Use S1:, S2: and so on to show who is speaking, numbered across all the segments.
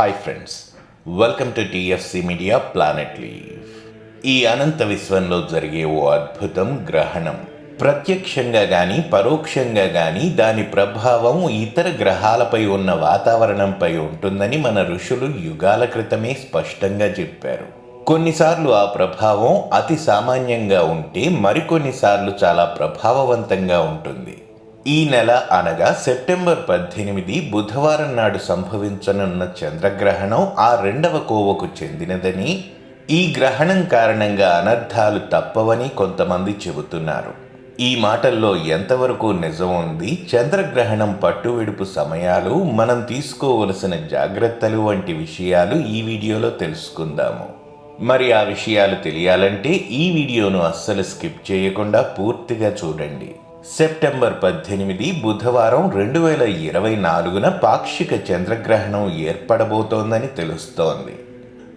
S1: Hi friends welcome to TFC media planet leave ఈ అనంత విశ్వంలో జరిగే ఓ అద్భుతం గ్రహణం. ప్రత్యక్షంగా కానీ పరోక్షంగా కానీ దాని ప్రభావం ఇతర గ్రహాలపై ఉన్న వాతావరణంపై ఉంటుందని మన ఋషులు యుగాల క్రితమే స్పష్టంగా చెప్పారు. కొన్నిసార్లు ఆ ప్రభావం అతి సామాన్యంగా ఉంటే మరికొన్నిసార్లు చాలా ప్రభావవంతంగా ఉంటుంది. ఈ నెల అనగా సెప్టెంబర్ పద్దెనిమిది బుధవారం నాడు సంభవించనున్న చంద్రగ్రహణం ఆ రెండవ కోవకు చెందినదని ఈ గ్రహణం కారణంగా అనర్థాలు తప్పవని కొంతమంది చెబుతున్నారు. ఈ మాటల్లో ఎంతవరకు నిజం ఉంది చంద్రగ్రహణం పట్టువిడుపు సమయాలు మనం తీసుకోవలసిన జాగ్రత్తలు వంటి విషయాలు ఈ వీడియోలో తెలుసుకుందాము. మరి ఆ విషయాలు తెలియాలంటే ఈ వీడియోను అస్సలు స్కిప్ చేయకుండా పూర్తిగా చూడండి. సెప్టెంబర్ పద్దెనిమిది బుధవారం రెండు వేల ఇరవై నాలుగున పాక్షిక చంద్రగ్రహణం ఏర్పడబోతోందని తెలుస్తోంది.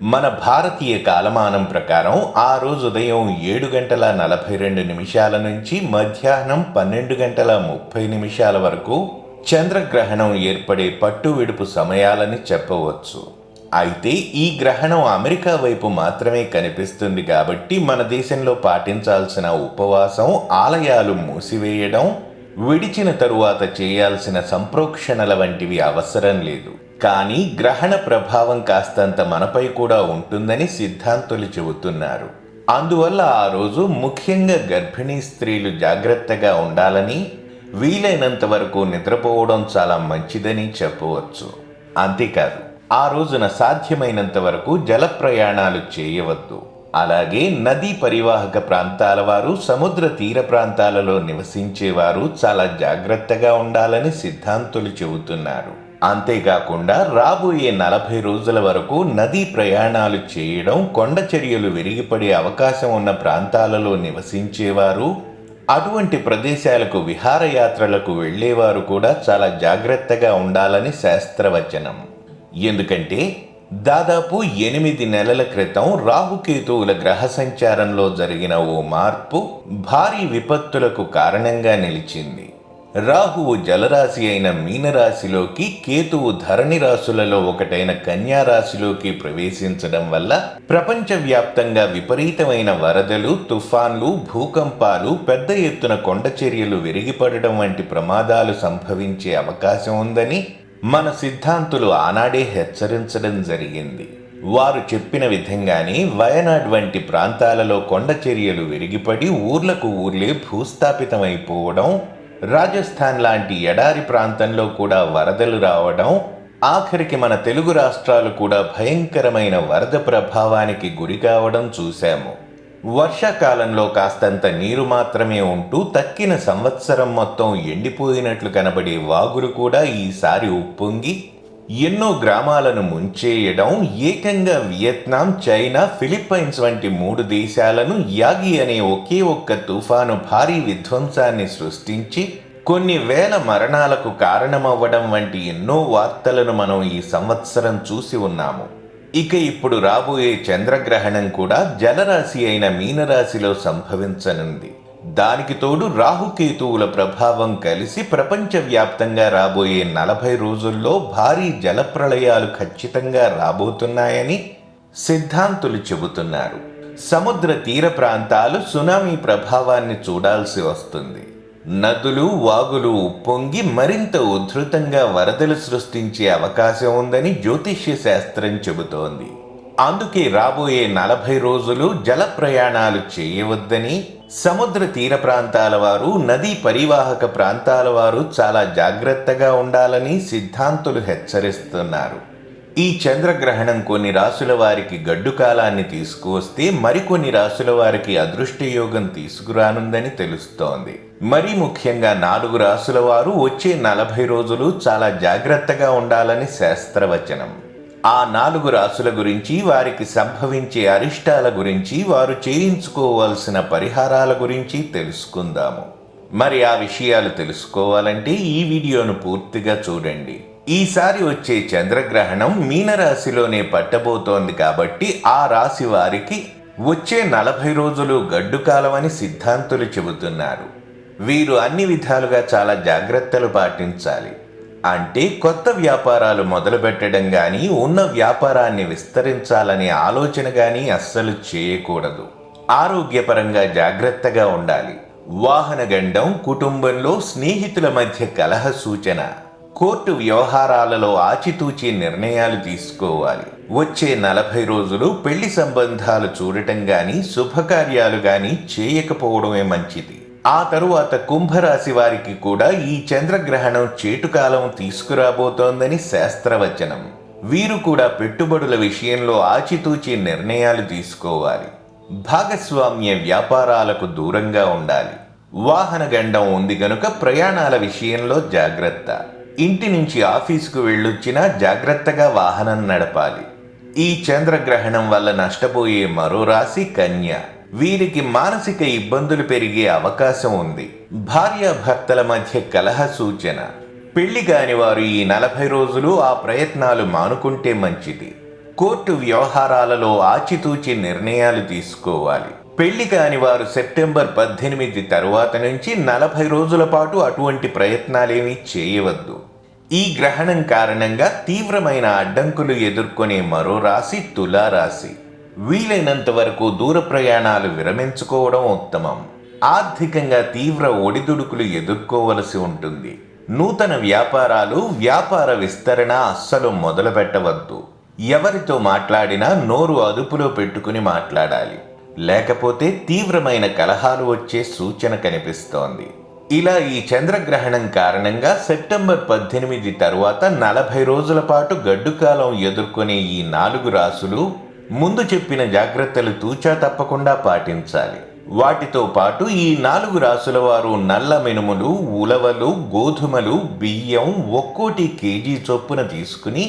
S1: మన భారతీయ కాలమానం ప్రకారం ఆ రోజు ఉదయం ఏడు గంటల నలభై రెండు నిమిషాల నుంచి మధ్యాహ్నం పన్నెండు గంటల ముప్పై నిమిషాల వరకు చంద్రగ్రహణం ఏర్పడే పట్టు విడుపు సమయాలని చెప్పవచ్చు. అయితే ఈ గ్రహణం అమెరికా వైపు మాత్రమే కనిపిస్తుంది కాబట్టి మన దేశంలో పాటించాల్సిన ఉపవాసం ఆలయాలు మూసివేయడం విడిచిన తరువాత చేయాల్సిన సంప్రోక్షణల వంటివి అవసరం లేదు. కానీ గ్రహణ ప్రభావం కాస్తంత మనపై కూడా ఉంటుందని సిద్ధాంతులు చెబుతున్నారు. అందువల్ల ఆ రోజు ముఖ్యంగా గర్భిణీ స్త్రీలు జాగ్రత్తగా ఉండాలని వీలైనంత వరకు నిద్రపోవడం చాలా మంచిదని చెప్పవచ్చు. అంతేకాదు ఆ రోజున సాధ్యమైనంత వరకు జల ప్రయాణాలు చేయవద్దు. అలాగే నదీ పరివాహక ప్రాంతాల వారు సముద్ర తీర ప్రాంతాలలో నివసించేవారు చాలా జాగ్రత్తగా ఉండాలని సిద్ధాంతులు చెబుతున్నారు. అంతేకాకుండా రాబోయే నలభై రోజుల వరకు నదీ ప్రయాణాలు చేయడం కొండ చర్యలు విరిగిపడే అవకాశం ఉన్న ప్రాంతాలలో నివసించేవారు అటువంటి ప్రదేశాలకు విహారయాత్రలకు వెళ్ళేవారు కూడా చాలా జాగ్రత్తగా ఉండాలని శాస్త్రవచనం. ఎందుకంటే దాదాపు ఎనిమిది నెలల క్రితం రాహుకేతువుల గ్రహ సంచారంలో జరిగిన ఓ మార్పు భారీ విపత్తులకు కారణంగా నిలిచింది. రాహువు జలరాశి అయిన మీనరాశిలోకి కేతువు ధరణి రాశులలో ఒకటైన కన్యా రాశిలోకి ప్రవేశించడం వల్ల ప్రపంచవ్యాప్తంగా విపరీతమైన వరదలు తుఫాన్లు భూకంపాలు పెద్ద ఎత్తున కొండ చర్యలు విరిగిపడడం వంటి ప్రమాదాలు సంభవించే అవకాశం ఉందని మన సిద్ధాంతులు ఆనాడే హెచ్చరించడం జరిగింది. వారు చెప్పిన విధంగానే వయనాడ్ వంటి ప్రాంతాలలో కొండ చర్యలు విరిగిపడి ఊర్లకు ఊర్లే భూస్థాపితమైపోవడం రాజస్థాన్ లాంటి ఎడారి ప్రాంతంలో కూడా వరదలు రావడం ఆఖరికి మన తెలుగు రాష్ట్రాలు కూడా భయంకరమైన వరద ప్రభావానికి గురి కావడం చూశాము. వర్షాకాలంలో కాస్తంత నీరు మాత్రమే ఉంటూ తక్కిన సంవత్సరం మొత్తం ఎండిపోయినట్లు కనబడే వాగులు కూడా ఈసారి ఉప్పొంగి ఎన్నో గ్రామాలను ముంచేయడం ఏకంగా వియత్నాం చైనా ఫిలిప్పైన్స్ వంటి మూడు దేశాలను యాగి అనే ఒకే ఒక్క తుఫాను భారీ విధ్వంసాన్ని సృష్టించి కొన్ని వేల మరణాలకు కారణమవ్వడం వంటి ఎన్నో వార్తలను మనం ఈ సంవత్సరం చూసి ఉన్నాము. ఇక ఇప్పుడు రాబోయే చంద్రగ్రహణం కూడా జలరాశి అయిన మీనరాశిలో సంభవించనుంది. దానికి తోడు రాహుకేతువుల ప్రభావం కలిసి ప్రపంచవ్యాప్తంగా రాబోయే నలభై రోజుల్లో భారీ జలప్రళయాలు ఖచ్చితంగా రాబోతున్నాయని సిద్ధాంతులు చెబుతున్నారు. సముద్ర తీర ప్రాంతాలు సునామీ ప్రభావాన్ని చూడాల్సి వస్తుంది. నదులు వాగులు ఉప్పొంగి మరింత ఉధృతంగా వరదలు సృష్టించే అవకాశం ఉందని జ్యోతిష్య శాస్త్రం చెబుతోంది. అందుకే రాబోయే నలభై రోజులు జల ప్రయాణాలు చేయవద్దని సముద్ర తీర ప్రాంతాల వారు నదీ పరివాహక ప్రాంతాల వారు చాలా జాగ్రత్తగా ఉండాలని సిద్ధాంతులు హెచ్చరిస్తున్నారు. ఈ చంద్రగ్రహణం కొన్ని రాసుల వారికి గడ్డు కాలాన్ని తీసుకువస్తే మరికొన్ని రాసుల వారికి అదృష్టయోగం తీసుకురానుందని తెలుస్తోంది. మరీ ముఖ్యంగా నాలుగు రాసుల వారు వచ్చే నలభై రోజులు చాలా జాగ్రత్తగా ఉండాలని శాస్త్రవచనం. ఆ నాలుగు రాసుల గురించి వారికి సంభవించే అరిష్టాల గురించి వారు చేయించుకోవాల్సిన పరిహారాల గురించి తెలుసుకుందాము. మరి ఆ విషయాలు తెలుసుకోవాలంటే ఈ వీడియోను పూర్తిగా చూడండి. ఈసారి వచ్చే చంద్రగ్రహణం మీనరాశిలోనే పట్టబోతోంది కాబట్టి ఆ రాశి వారికి వచ్చే నలభై రోజులు గడ్డు కాలమని సిద్ధాంతులు చెబుతున్నారు. వీరు అన్ని విధాలుగా చాలా జాగ్రత్తలు పాటించాలి. అంటే కొత్త వ్యాపారాలు మొదలుపెట్టడం కానీ ఉన్న వ్యాపారాన్ని విస్తరించాలనే ఆలోచన కానీ అస్సలు చేయకూడదు. ఆరోగ్యపరంగా జాగ్రత్తగా ఉండాలి. వాహన గండం కుటుంబంలో స్నేహితుల మధ్య కలహ సూచన. కోర్టు వ్యవహారాలలో ఆచితూచి నిర్ణయాలు తీసుకోవాలి. వచ్చే నలభై రోజులు పెళ్ళి సంబంధాలు చూడటం గాని శుభకార్యాలు గాని చేయకపోవడమే మంచిది. ఆ తరువాత కుంభరాశి వారికి కూడా ఈ చంద్రగ్రహణం చేటుకాలం తీసుకురాబోతోందని శాస్త్రవచనం. వీరు కూడా పెట్టుబడుల విషయంలో ఆచితూచి నిర్ణయాలు తీసుకోవాలి. భాగస్వామ్య వ్యాపారాలకు దూరంగా ఉండాలి. వాహన గండం ఉంది గనుక ప్రయాణాల విషయంలో జాగ్రత్త. ఇంటి నుంచి ఆఫీసుకు వెళ్ళొచ్చినా జాగ్రత్తగా వాహనం నడపాలి. ఈ చంద్రగ్రహణం వల్ల నష్టపోయే మరో రాశి కన్య. వీరికి మానసిక ఇబ్బందులు పెరిగే అవకాశం ఉంది. భార్యాభర్తల మధ్య కలహ సూచన. పెళ్ళి కాని వారు ఈ నలభై రోజులు ఆ ప్రయత్నాలు మానుకుంటే మంచిది. కోర్టు వ్యవహారాలలో ఆచితూచి నిర్ణయాలు తీసుకోవాలి. పెళ్ళి కాని వారు సెప్టెంబర్ పద్దెనిమిది తరువాత నుంచి నలభై రోజుల పాటు అటువంటి ప్రయత్నాలేమీ చేయవద్దు. ఈ గ్రహణం కారణంగా తీవ్రమైన అడ్డంకులు ఎదుర్కొనే మరో రాశి తులారాశి. వీలైనంత వరకు దూర ప్రయాణాలు విరమించుకోవడం ఉత్తమం. ఆర్థికంగా తీవ్ర ఒడిదుడుకులు ఎదుర్కోవలసి ఉంటుంది. నూతన వ్యాపారాలు వ్యాపార విస్తరణ అస్సలు మొదలు పెట్టవద్దు ఎవరితో మాట్లాడినా నోరు అదుపులో పెట్టుకుని మాట్లాడాలి. లేకపోతే తీవ్రమైన కలహాలు వచ్చే సూచన కనిపిస్తోంది. ఇలా ఈ చంద్రగ్రహణం కారణంగా సెప్టెంబర్ పద్దెనిమిది తరువాత నలభై రోజుల పాటు గడ్డుకాలం ఎదుర్కొనే ఈ నాలుగు రాసులు ముందు చెప్పిన జాగ్రత్తలు తూచా తప్పకుండా పాటించాలి. వాటితో పాటు ఈ నాలుగు రాసుల వారు నల్ల మినుములు ఉలవలు గోధుమలు బియ్యం ఒక్కోటి కేజీ చొప్పున తీసుకుని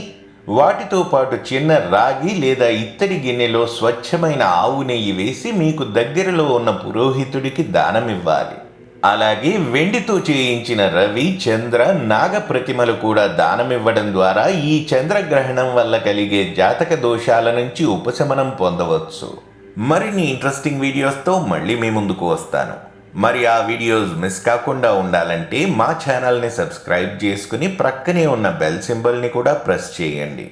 S1: వాటితో పాటు చిన్న రాగి లేదా ఇత్తడి గిన్నెలో స్వచ్ఛమైన ఆవు నెయ్యి వేసి మీకు దగ్గరలో ఉన్న పురోహితుడికి దానమివ్వాలి. అలాగే వెండితో చేయించిన రవి చంద్ర నాగ ప్రతిమలు కూడా దానమివ్వడం ద్వారా ఈ చంద్రగ్రహణం వల్ల కలిగే జాతక దోషాల నుంచి ఉపశమనం పొందవచ్చు. మరిన్ని ఇంట్రెస్టింగ్ వీడియోస్తో మళ్ళీ మీ ముందుకు వస్తాను. మరి ఆ వీడియోస్ మిస్ కాకుండా ఉండాలంటే మా ఛానల్ని సబ్స్క్రైబ్ చేసుకుని ప్రక్కనే ఉన్న బెల్ సింబల్ని కూడా ప్రెస్ చేయండి.